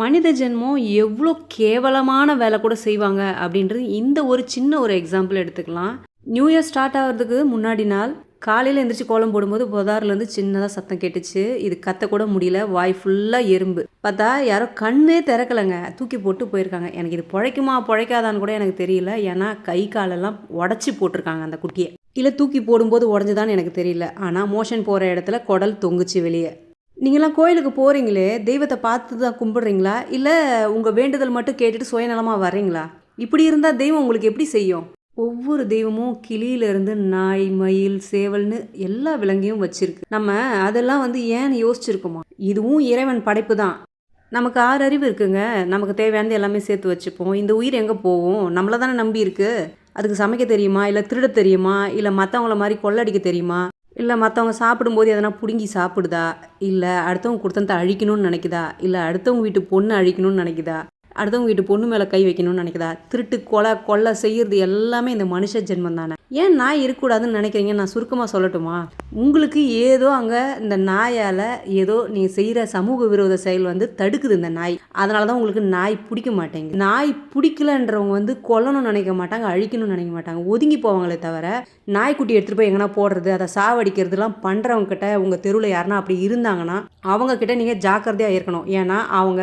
மனித ஜென்மம் எவ்வளோ கேவலமான வேலை கூட செய்வாங்க அப்படின்றது இந்த ஒரு சின்ன ஒரு எக்ஸாம்பிள் எடுத்துக்கலாம். நியூ இயர் ஸ்டார்ட் ஆகிறதுக்கு முன்னாடி நாள் காலையில் எந்திரிச்சு கோலம் போடும்போது புதார்லேருந்து சின்னதாக சத்தம் கேட்டுச்சு. இது கத்தக்கூட முடியல. வாய் ஃபுல்லாக எறும்பு. பார்த்தா யாரோ கண்ணே திறக்கலைங்க. தூக்கி போட்டு போயிருக்காங்க. எனக்கு இது பிழைக்குமா பிழைக்காதான்னு கூட எனக்கு தெரியல. ஏன்னா கை காலெல்லாம் உடச்சி போட்டிருக்காங்க அந்த குட்டியை. இல்லை தூக்கி போடும்போது உடஞ்சுதான்னு எனக்கு தெரியல. ஆனால் மோஷன் போகிற இடத்துல குடல் தொங்குச்சு வெளியே. நீங்களாம் கோயிலுக்கு போகிறீங்களே தெய்வத்தை பார்த்து தான் கும்பிடுறீங்களா? இல்லை உங்கள் வேண்டுதல் மட்டும் கேட்டுட்டு சுயநலமாக வர்றீங்களா? இப்படி இருந்தால் தெய்வம் உங்களுக்கு எப்படி செய்யும்? ஒவ்வொரு தெய்வமும் கிளியிலேருந்து நாய் மயில் சேவல்னு எல்லா விலங்கையும் வச்சிருக்கு. நம்ம அதெல்லாம் வந்து ஏன்னு யோசிச்சிருக்கோமா? இதுவும் இறைவன் படைப்பு தான். நமக்கு ஆறு அறிவு இருக்குங்க. நமக்கு தேவையானது எல்லாமே சேர்த்து வச்சுப்போம். இந்த உயிர் எங்கே போகும்? நம்மளை தானே நம்பி இருக்கு. அதுக்கு சமைக்க தெரியுமா? இல்லை திருட தெரியுமா? இல்லை மற்றவங்கள மாதிரி கொள்ளடிக்க தெரியுமா? இல்லை மற்றவங்க சாப்பிடும்போது எதனா பிடுங்கி சாப்பிடுதா? இல்லை அடுத்தவங்க கொடுத்தனத்தை அழிக்கணும்னு நினைக்குதா? இல்லை அடுத்தவங்க வீட்டு பொண்ணு அழிக்கணும்னு நினைக்குதா? அடுத்தவங்க வீட்டு பொண்ணு மேலே கை வைக்கணும்னு நினைக்குதா? திருட்டு கொலை கொள்ளை செய்கிறது எல்லாமே இந்த மனுஷ ஜென்மம் தானே. ஏன் நாய் இருக்கக்கூடாதுன்னு நினைக்கிறீங்க? நான் சுருக்கமாக சொல்லட்டுமா? உங்களுக்கு ஏதோ அங்கே இந்த நாயால் ஏதோ நீங்கள் செய்கிற சமூக விரோத செயல் வந்து தடுக்குது இந்த நாய். அதனால தான் உங்களுக்கு நாய் பிடிக்க மாட்டேங்குது. நாய் பிடிக்கலன்றவங்க வந்து கொல்லணும்னு நினைக்க மாட்டாங்க அழிக்கணும்னு நினைக்க மாட்டாங்க. ஒதுங்கி போவாங்களே தவிர நாய்க்குட்டி எடுத்துகிட்டு போய் எங்கன்னா போடுறது அதை சாவடிக்கிறதுலாம் பண்ணுறவங்க கிட்ட உங்கள் தெருவில் யாருன்னா அப்படி இருந்தாங்கன்னா அவங்க கிட்ட நீங்கள் ஜாக்கிரதையாக இருக்கணும். ஏன்னா அவங்க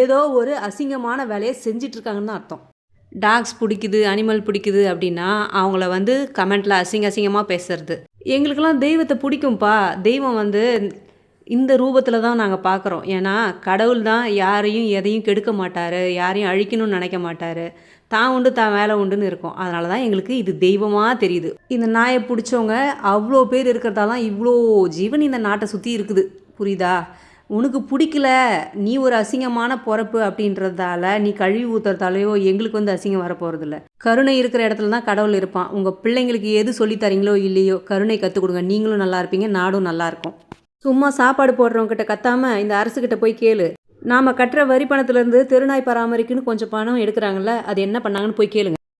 ஏதோ ஒரு அசிங்கமான வேலையை செஞ்சிட்ருக்காங்கன்னு தான் அர்த்தம். டாக்ஸ் பிடிக்குது அனிமல் பிடிக்குது அப்படின்னா அவங்கள வந்து கமெண்ட்டில் அசிங்க அசிங்கமாக பேசுறது. எங்களுக்கெல்லாம் தெய்வத்தை பிடிக்கும்ப்பா தெய்வம் வந்து இந்த ரூபத்தில் தான் நாங்கள் பார்க்குறோம் ஏன்னா கடவுள் தான் யாரையும் எதையும் கெடுக்க மாட்டார் யாரையும் அழிக்கணும்னு நினைக்க மாட்டார். தான் உண்டு தான் வேலை உண்டுன்னு இருக்கும். அதனால தான் எங்களுக்கு இது தெய்வமாக தெரியுது. இந்த நாயை பிடிச்சவங்க அவ்வளோ பேர் இருக்கிறதால இவ்வளோ ஜீவன் இந்த நாட்டை சுற்றி இருக்குது. புரியுதா? உனக்கு பிடிக்கல நீ ஒரு அசிங்கமான பிறப்பு அப்படின்றதால நீ கழுவி ஊத்துறதாலையோ எங்களுக்கு வந்து அசிங்கம் வரப்போகிறதில்ல கருணை இருக்கிற இடத்துல தான் கடவுள் இருப்பான். உங்கள் பிள்ளைங்களுக்கு எது சொல்லித்தரீங்களோ இல்லையோ கருணை கற்றுக் கொடுங்க. நீங்களும் நல்லா இருப்பீங்க நாடும் நல்லா இருக்கும். சும்மா சாப்பாடு போடுறவங்க கத்தாமல் இந்த அரசுக்கிட்ட போய் கேளு. நாம கட்டுற வரி பணத்துலேருந்து தெருநாய் பராமரிக்குன்னு கொஞ்சம் பணம் எடுக்கிறாங்கல்ல அது என்ன பண்ணாங்கன்னு போய் கேளுங்க.